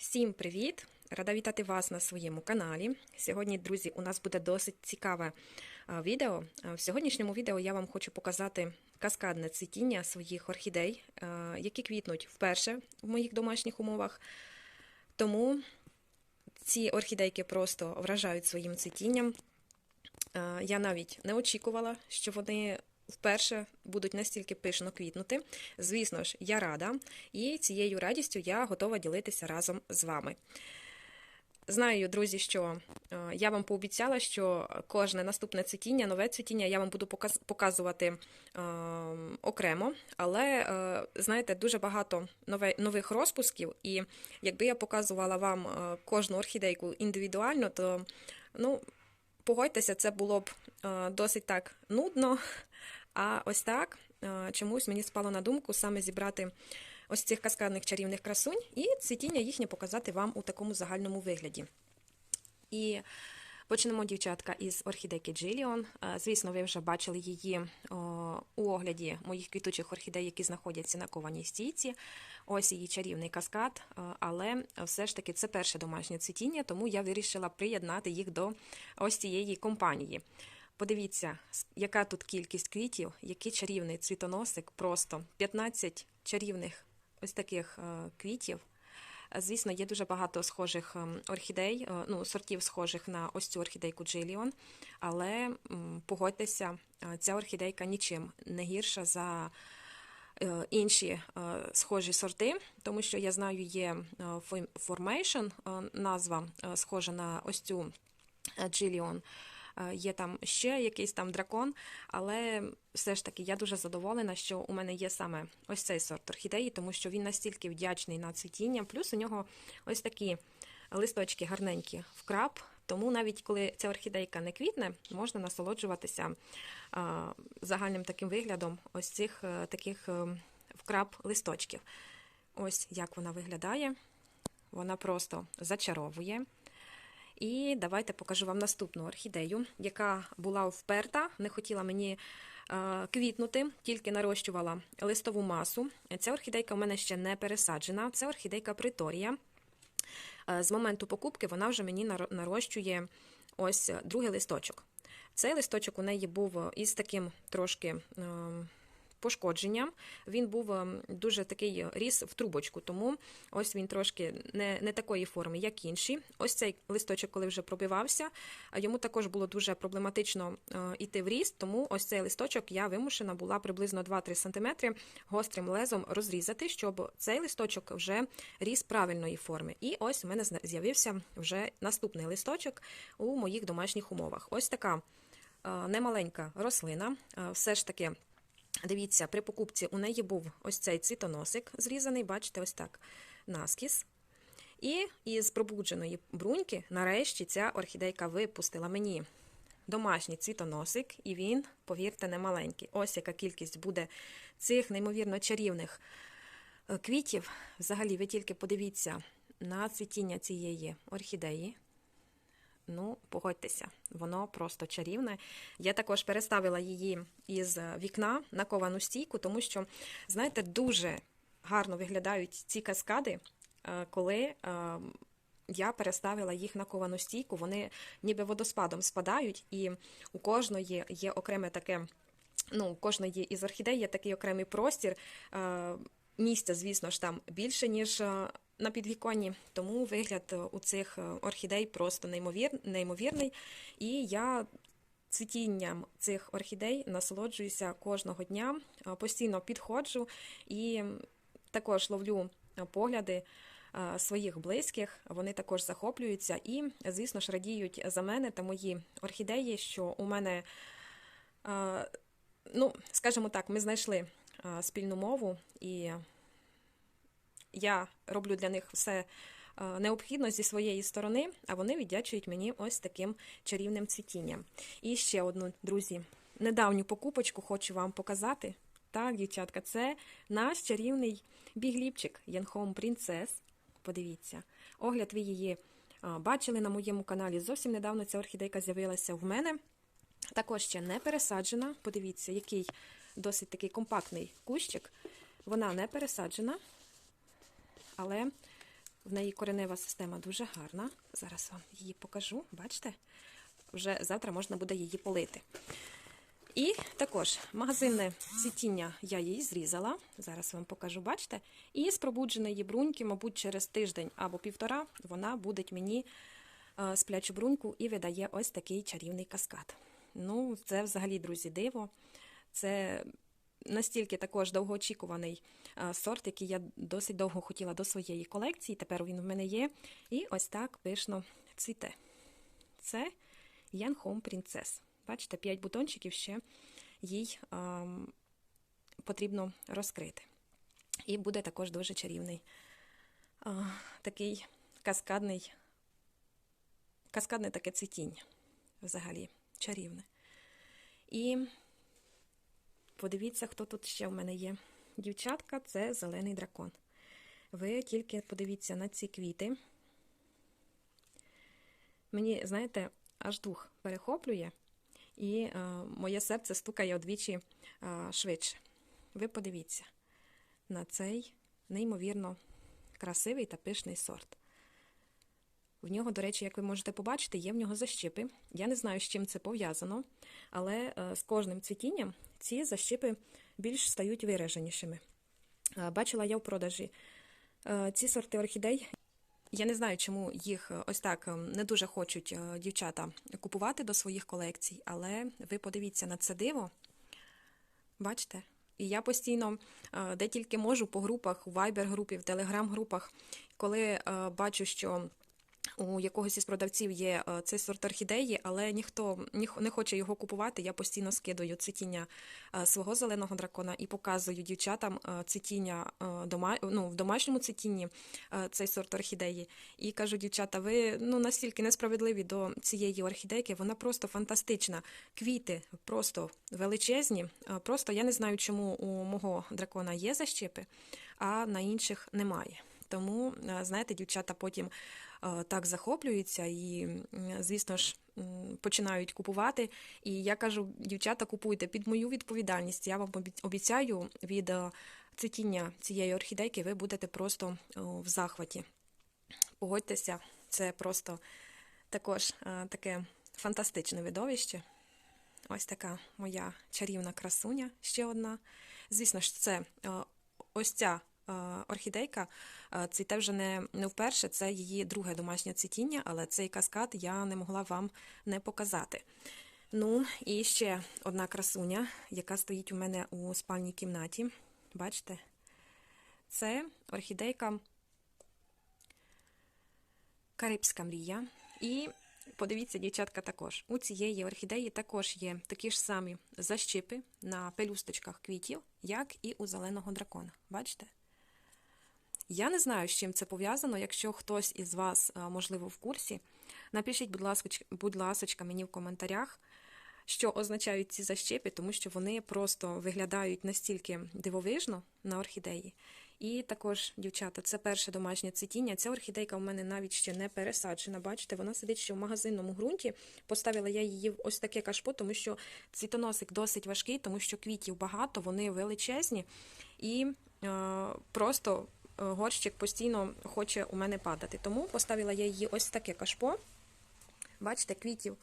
Всім привіт! Рада вітати вас на своєму каналі. Сьогодні, друзі, у нас буде досить цікаве відео. В сьогоднішньому відео я вам хочу показати каскадне цвітіння своїх орхідей, які квітнуть вперше в моїх домашніх умовах. Тому ці орхідейки просто вражають своїм цвітінням. Я навіть не очікувала, що вони вперше будуть настільки пишно квітнути. Звісно ж, я рада, і цією радістю я готова ділитися разом з вами. Знаю, друзі, що е, я вам пообіцяла, що кожне наступне цвітіння, нове цвітіння я вам буду показувати е, окремо, але е, знаєте, дуже багато нових розпусків, і якби я показувала вам кожну орхідейку індивідуально, то ну, погодьтеся, це було б досить так нудно. А ось так е, чомусь мені спало на думку саме зібрати ось цих каскадних чарівних красунь і цвітіння їхнє показати вам у такому загальному вигляді. І почнемо, дівчатка, із орхідейки Джиліон. Звісно, ви вже бачили її у огляді моїх квітучих орхідей, які знаходяться на кованій стійці. Ось її чарівний каскад, е, але все ж таки це перше домашнє цвітіння, тому я вирішила приєднати їх до ось цієї компанії. Подивіться, яка тут кількість квітів, який чарівний цвітоносик, просто 15 чарівних ось таких е, квітів. Звісно, є дуже багато схожих ем, орхідей, е, ну, сортів схожих на ось цю орхідейку Джиліон, але погодьтеся, е, ця орхідейка нічим не гірша за інші схожі сорти, тому що я знаю, є Formation, назва схожа на ось цю Джиліон. Е, Є там ще якийсь там дракон, але все ж таки я дуже задоволена, що у мене є саме ось цей сорт орхідеї, тому що він настільки вдячний на цвітіння. Плюс у нього ось такі листочки гарненькі вкрап. Тому навіть коли ця орхідейка не квітне, можна насолоджуватися а, загальним таким виглядом ось цих е, таких е, вкрап листочків. Ось як вона виглядає. Вона просто зачаровує. І давайте покажу вам наступну орхідею, яка була вперта, не хотіла мені е, квітнути, тільки нарощувала листову масу. Ця орхідейка у мене ще не пересаджена. Це орхідейка Приторія. Е, З моменту покупки вона вже мені нарощує ось другий листочок. Цей листочок у неї був із таким трошки. Е, Пошкодженням він був ем, дуже такий ріс в трубочку, тому ось він трошки не, не такої форми, як інші. Ось цей листочок, коли вже пробивався, йому також було дуже проблематично е, йти в ріст, тому ось цей листочок я вимушена була приблизно 2-3 см гострим лезом розрізати, щоб цей листочок вже ріс правильної форми. І ось у мене з'явився вже наступний листочок у моїх домашніх умовах. Ось така е, немаленька рослина, е, все ж таки. Дивіться, при покупці у неї був ось цей цвітоносик зрізаний, бачите, ось так, наскіз. І із пробудженої бруньки, нарешті, ця орхідейка випустила мені домашній цвітоносик, і він, повірте, не маленький. Ось яка кількість буде цих неймовірно чарівних е, квітів. Взагалі, ви тільки подивіться на цвітіння цієї орхідеї. Ну, погодьтеся, воно просто чарівне. Я також переставила її із вікна на ковану стійку, тому що, знаєте, дуже гарно виглядають ці каскади, е, коли е, я переставила їх на ковану стійку. Вони ніби водоспадом спадають, і у кожної є окреме таке. Ну, у кожної із орхідей є такий окремий простір. Е, Місця, звісно ж, там більше, ніж на підвіконні, тому вигляд е, у цих е, орхідей просто неймовір, неймовірний. І я цвітінням цих орхідей насолоджуюся кожного дня, е, постійно підходжу і також ловлю погляди своїх близьких. Вони також захоплюються і, звісно ж, радіють за мене та мої орхідеї, що у мене. Ну, скажімо так, ми знайшли спільну мову, і я роблю для них все е, необхідно зі своєї сторони, а вони віддячують мені ось таким чарівним цвітінням. І ще одну, друзі, недавню покупочку хочу вам показати. Так, дівчатка, це наш чарівний бігліпчик Янхом Принцес. Подивіться, огляд ви її е, бачили на моєму каналі. Зовсім недавно ця орхідейка з'явилася в мене. Також ще не пересаджена. Подивіться, який досить такий компактний кущик. Вона не пересаджена, але В неї коренева система дуже гарна. Зараз вам її покажу. Бачите? Вже завтра можна буде її полити. І також магазинне цвітіння я її зрізала. Зараз вам покажу, бачите? І з пробудженої бруньки, мабуть, через тиждень або півтора вона буде мені е, сплячу бруньку і видає ось такий чарівний каскад. Ну, це взагалі, друзі, диво. Це настільки також довгоочікуваний сорт, який я досить довго хотіла до своєї колекції. Тепер він в мене є. І ось так пишно цвіте. Це Ян Home Princess. Бачите, 5 бутончиків ще їй ем, потрібно розкрити. І буде також дуже чарівний е, такий каскадний, каскадне таке цвітіння. Взагалі, чарівне. І подивіться, хто тут ще в мене є. Дівчатка це зелений дракон. Ви тільки подивіться на ці квіти. Мені, знаєте, аж дух перехоплює, і е, моє серце стукає одвічі е, швидше. Ви подивіться на цей неймовірно красивий та пишний сорт. В нього, до речі, як ви можете побачити, є в нього защипи. Я не знаю, з чим це пов'язано, але е, з кожним цвітінням ці защипи більш стають вираженішими. Бачила я в продажі ці сорти орхідей. Я не знаю, чому їх е, ось так е, не дуже хочуть е, дівчата купувати до своїх колекцій, але ви подивіться на це диво. Бачите? І я постійно, е, де тільки можу, по групах, у Viber-групі, в Telegram-групах, коли бачу, що у якогось із продавців є е, цей сорт орхідеї, але ніхто ніх- не хоче його купувати. Я постійно скидаю цвітіння е, свого зеленого дракона і показую дівчатам е, цвітіння дома, ну, в домашньому цвітінні цей сорт орхідеї. І кажу, дівчата, ви ну настільки несправедливі до цієї орхідейки, вона просто фантастична. Квіти просто величезні. Просто я не знаю, чому у мого дракона є защипи, а на інших немає. Тому, е, знаєте, дівчата потім е, так захоплюються і, звісно ж, починають купувати. І я кажу, дівчата, купуйте під мою відповідальність. Я вам обіцяю від е, цвітіння цієї орхідейки ви будете просто в захваті. Погодьтеся, це просто також таке фантастичне видовище. Ось така моя чарівна красуня, ще одна. Звісно ж, це ось ця орхідейка е, цвіте вже не, не вперше, це її друге домашнє цвітіння, але цей каскад я не могла вам не показати. Ну, і ще одна красуня, яка стоїть у мене у спальній кімнаті. Бачите? Це орхідейка Карибська мрія. І подивіться, дівчатка, також. У цієї орхідеї також є такі ж самі защипи на пелюсточках квітів, як і у зеленого дракона. Бачите? Я не знаю, з чим це пов'язано. Якщо хтось із вас, можливо, в курсі, напишіть, будь ласка, будь ласочка, мені в коментарях, що означають ці защипи, тому що вони просто виглядають настільки дивовижно на орхідеї. І також, дівчата, це перше домашнє цвітіння. Ця орхідейка у мене навіть ще не пересаджена. Бачите, вона сидить ще в магазинному ґрунті. Поставила я її в ось таке кашпо, тому що цвітоносик досить важкий, тому що квітів багато, вони величезні. І е, просто е, горщик постійно хоче у мене падати. Тому поставила я її ось таке кашпо. Бачите, квітів.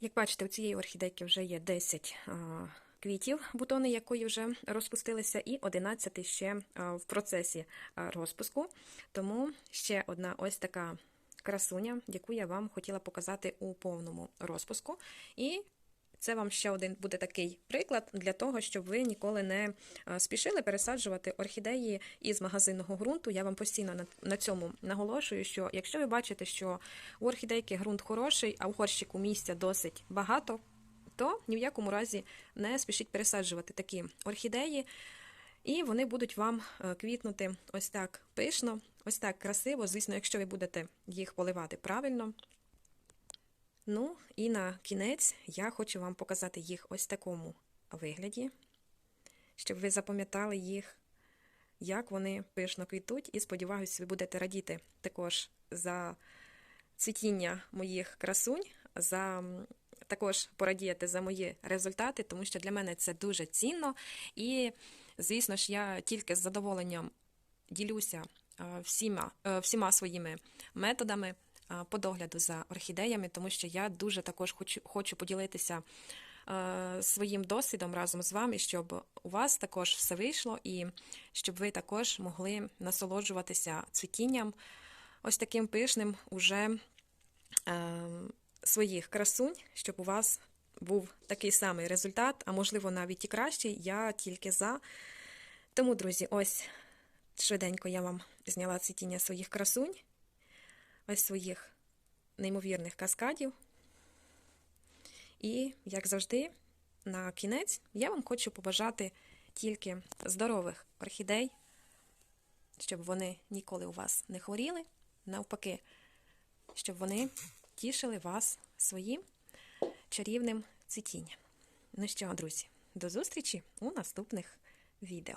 Як бачите, у цієї орхідейки вже є 10 квітів, бутони якої вже розпустилися, і 11 ще в процесі розпуску. Тому ще одна ось така красуня, яку я вам хотіла показати у повному розпуску. І це вам ще один буде такий приклад для того, щоб ви ніколи не спішили пересаджувати орхідеї із магазинного ґрунту. Я вам постійно на, цьому наголошую, що якщо ви бачите, що у орхідейки ґрунт хороший, а в горщику місця досить багато, то ні в якому разі не спішіть пересаджувати такі орхідеї, і вони будуть вам е, квітнути ось так пишно, ось так красиво. Звісно, якщо ви будете їх поливати правильно. Ну, і на кінець я хочу вам показати їх ось такому вигляді, щоб ви запам'ятали їх, як вони пишно квітуть, і сподіваюся, ви будете радіти також за цвітіння моїх красунь, за також порадіяти за мої результати, тому що для мене це дуже цінно. І, звісно ж, я тільки з задоволенням ділюся всіма, е, всіма своїми методами по догляду за орхідеями, тому що я дуже також хочу, хочу поділитися своїм досвідом разом з вами, щоб у вас також все вийшло і щоб ви також могли насолоджуватися цвітінням ось таким пишним уже своїх красунь, щоб у вас був такий самий результат, а можливо навіть і кращий. Я тільки за. Тому, друзі, ось швиденько я вам зняла цвітіння своїх красунь, ось своїх неймовірних каскадів. І, як завжди, на кінець я вам хочу побажати тільки здорових орхідей, щоб вони ніколи у вас не хворіли, навпаки, щоб вони тішили вас своїм чарівним цвітінням. Ну що, друзі, до зустрічі у наступних відео.